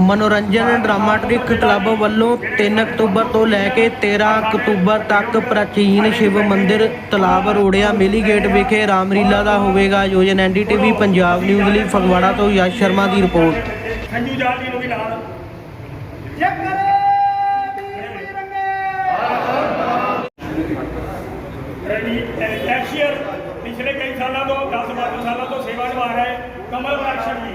ਮਨੋਰੰਜਨ ਡਰਾਮਾਟਿਕ ਕਲੱਬ ਵੱਲੋਂ 3 ਅਕਤੂਬਰ ਤੋਂ ਲੈ ਕੇ 13 ਅਕਤੂਬਰ ਤੱਕ ਪ੍ਰਾਚੀਨ ਸ਼ਿਵ ਮੰਦਿਰ ਤਲਾਬ ਰੋੜਿਆ ਮੇਲੀ ਗੇਟ ਵਿਖੇ ਰਾਮਲੀਲਾ ਦਾ ਹੋਵੇਗਾ ਆਯੋਜਨ ਐਨਡੀਟੀਵੀ ਪੰਜਾਬ ਨਿਊਜ਼ ਲਈ ਫਗਵਾੜਾ ਤੋਂ ਯਸ਼ ਸ਼ਰਮਾ ਦੀ ਰਿਪੋਰਟ। ਸੰਜੂ ਜਾਲ ਜੀ ਨੂੰ ਵੀ ਨਾਲ। ਪਿਛਲੇ ਕਈ ਸਾਲਾਂ ਤੋਂ 10 12 ਸਾਲਾਂ ਤੋਂ ਸੇਵਾ ਨਿਭਾ ਰਿਹਾ ਕਮਲ ਬਖਸ਼ਣ ਜੀ।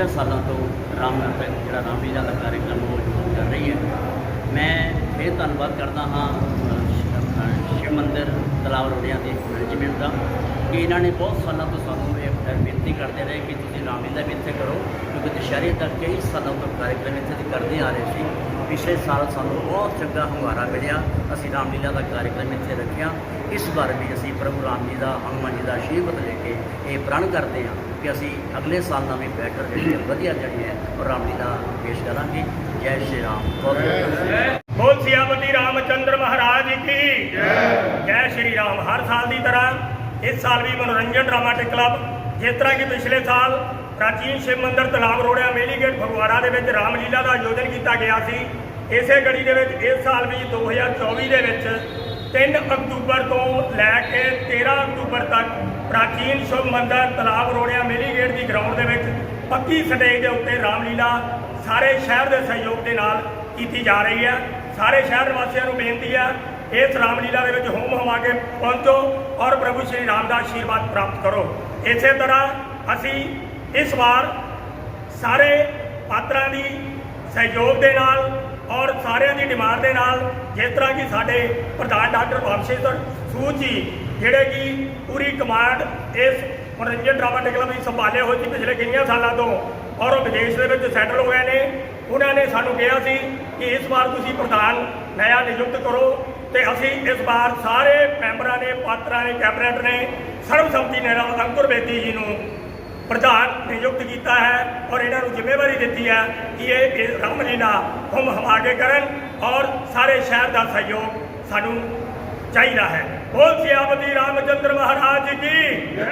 50 ਸਾਲਾਂ ਤੋਂ ਰਾਮਨਗਰ ਜਿਹੜਾ ਰਾਮਲੀਲਾ ਦਾ ਕਾਰਜਕ੍ਰਮ ਉਹ ਕਰ ਰਹੀ ਹੈ। ਮੈਂ ਇਹ ਧੰਨਵਾਦ ਕਰਦਾ ਹਾਂ ਸ਼ਿਵ ਮੰਦਰ, ਤਲਾਬ ਰੋੜਿਆਂ ਦੇ ਮੈਨੇਜਮੈਂਟ ਦਾ ਕਿ ਇਹਨਾਂ ਨੇ ਬਹੁਤ ਸਾਲਾਂ ਤੋਂ ਸਾਨੂੰ ਇਹ ਬੇਨਤੀ ਕਰਦੇ ਰਹੇ ਕਿ ਤੁਸੀਂ ਰਾਮਲੀਲਾ ਵੀ ਇੱਥੇ ਕਰੋ ਕਿਉਂਕਿ ਦੁਸ਼ਹਿਰੇ ਤੱਕ ਕਈ ਸਾਲਾਂ ਤੋਂ ਕਾਰਜਕ੍ਰਮ ਇੱਥੇ ਕਰਦੇ ਆ ਰਹੇ ਸੀ। ਪਿਛਲੇ ਸਾਲ ਸਾਨੂੰ ਬਹੁਤ ਚੰਗਾ ਹੁੰਗਾਰਾ ਮਿਲਿਆ। ਅਸੀਂ ਰਾਮਲੀਲਾ ਦਾ ਕਾਰਜਕ੍ਰਮ ਇੱਥੇ ਰੱਖਿਆ। ਇਸ ਵਾਰ ਵੀ ਅਸੀਂ ਪ੍ਰਭੂ ਰਾਮ ਜੀ ਦਾ ਹਨੂੰਮਾਨ ਜੀ ਦਾ ਆਸ਼ੀਰਵਾਦ ਲੈ ਕੇ ਇਹ ਪ੍ਰਣ ਕਰਦੇ ਹਾਂ ਕਿ ਅਸੀਂ ਅਗਲੇ ਸਾਲ ਨਾਲ ਵੀ ਬੈਟਰ ਜਿਹੜੀ ਹੈ ਵਧੀਆ ਜਿਹੜੀ ਹੈ ਉਹ ਰਾਮਲੀਲਾ ਪੇਸ਼ ਕਰਾਂਗੇ। ਜੈ ਸ਼੍ਰੀ ਰਾਮ। ਬਹੁਤ ਸਿਆਪਤੀ ਰਾਮਚੰਦਰ ਮਹਾਰਾਜ ਕੀ? ਜੈ। ਜੈ ਸ਼੍ਰੀ ਰਾਮ। ਹਰ ਸਾਲ ਦੀ ਤਰ੍ਹਾਂ ਇਸ ਸਾਲ ਵੀ ਮਨੋਰੰਜਨ ਡਰਾਮਾਟਿਕ ਕਲੱਬ ਜਿਸ ਤਰ੍ਹਾਂ ਕਿ ਪਿਛਲੇ ਸਾਲ ਪ੍ਰਾਚੀਨ ਸ਼ਿਵ ਮੰਦਿਰ ਤਲਾਬ ਰੋੜਿਆ ਮੇਲੀ ਗੇਟ ਫਗਵਾੜਾ ਦੇ ਵਿੱਚ ਰਾਮਲੀਲਾ ਦਾ ਆਯੋਜਨ ਕੀਤਾ ਗਿਆ ਸੀ। ਇਸੇ ਗੜੀ ਦੇ ਵਿੱਚ ਇਸ ਸਾਲ ਵੀ 2024 ਦੇ ਵਿੱਚ 3 ਅਕਤੂਬਰ ਤੋਂ ਲੈ ਕੇ 13 ਅਕਤੂਬਰ ਤੱਕ ਪ੍ਰਾਚੀਨ ਸ਼ਿਵ ਮੰਦਿਰ ਤਲਾਬ ਰੋੜਿਆ ਮੇਲੀ ਗੇਟ ਦੀ ਗਰਾਊਂਡ ਦੇ ਵਿੱਚ ਪੱਕੀ ਸਟੇਜ ਦੇ ਉੱਤੇ ਰਾਮਲੀਲਾ ਸਾਰੇ ਸ਼ਹਿਰ ਦੇ ਸਹਿਯੋਗ ਦੇ ਨਾਲ ਕੀਤੀ ਜਾ ਰਹੀ ਹੈ। ਸਾਰੇ ਸ਼ਹਿਰ ਵਾਸੀਆਂ ਨੂੰ ਬੇਨਤੀ ਹੈ, ਇਸ ਰਾਮਲੀਲਾ ਦੇ ਵਿੱਚ ਹੋਮ ਹਮਾ ਕੇ ਪਹੁੰਚੋ ਔਰ ਪ੍ਰਭੂ ਸ਼੍ਰੀ ਰਾਮ ਦਾ ਆਸ਼ੀਰਵਾਦ ਪ੍ਰਾਪਤ ਕਰੋ। ਇਸੇ ਤਰ੍ਹਾਂ ਅਸੀਂ ਇਸ ਵਾਰ ਸਾਰੇ ਪਾਤਰਾਂ ਦੀ ਸਹਿਯੋਗ ਦੇ ਨਾਲ ਔਰ ਸਾਰਿਆਂ ਦੀ ਡਿਮਾਂਡ ਦੇ ਨਾਲ ਜਿਸ ਤਰ੍ਹਾਂ ਕਿ ਸਾਡੇ ਪ੍ਰਧਾਨ ਡਾਕਟਰ ਵੰਸ਼ੇਸ਼ਰ ਸੂਦ ਜੀ, ਜਿਹੜੇ ਕਿ ਪੂਰੀ ਕਮਾਂਡ ਇਸ ਮਨੋਰੰਜਨ ਡਰਾਮਾ ਕਲੱਬ ਦੀ ਸੰਭਾਲੇ ਹੋਏ ਸੀ ਪਿਛਲੇ ਕਿੰਨੀਆਂ ਸਾਲਾਂ ਤੋਂ ਔਰ ਉਹ ਵਿਦੇਸ਼ ਦੇ ਵਿੱਚ ਸੈਟਲ ਹੋ ਗਏ ਨੇ। ਉਹਨਾਂ ਨੇ ਸਾਨੂੰ ਕਿਹਾ ਸੀ ਕਿ ਇਸ ਵਾਰ ਤੁਸੀਂ ਪ੍ਰਧਾਨ ਨਇਆ ਨਿਯੁਕਤ ਕਰੋ ਤੇ ਅਸੀਂ ਇਸ ਵਾਰ ਸਾਰੇ ਮੈਂਬਰਾਂ ਨੇ, ਪਾਤਰਾਂ ਨੇ, ਕੈਬਨਿਟ ਨੇ ਸਰਬਸੰਮਤੀ ਨਾਲ ਅੰਕੁਰ ਬੇਦੀ ਜੀ ਨੂੰ ਪ੍ਰਧਾਨ ਨਿਯੁਕਤ ਕੀਤਾ ਹੈ ਔਰ ਇਹਨਾਂ ਨੂੰ ਜ਼ਿੰਮੇਵਾਰੀ ਦਿੱਤੀ ਹੈ ਕਿ ਇਹ ਇਹ ਰਾਮਲੀਲਾ ਹਮ ਹਮਾ ਕੇ ਕਰਨ ਔਰ ਸਾਰੇ ਸ਼ਹਿਰ ਦਾ ਸਹਿਯੋਗ ਸਾਨੂੰ ਚਾਹੀਦਾ ਹੈ। ਬੋਲ ਸਿਆਪਤੀ ਰਾਮਚੰਦਰ ਮਹਾਰਾਜ ਕੀ?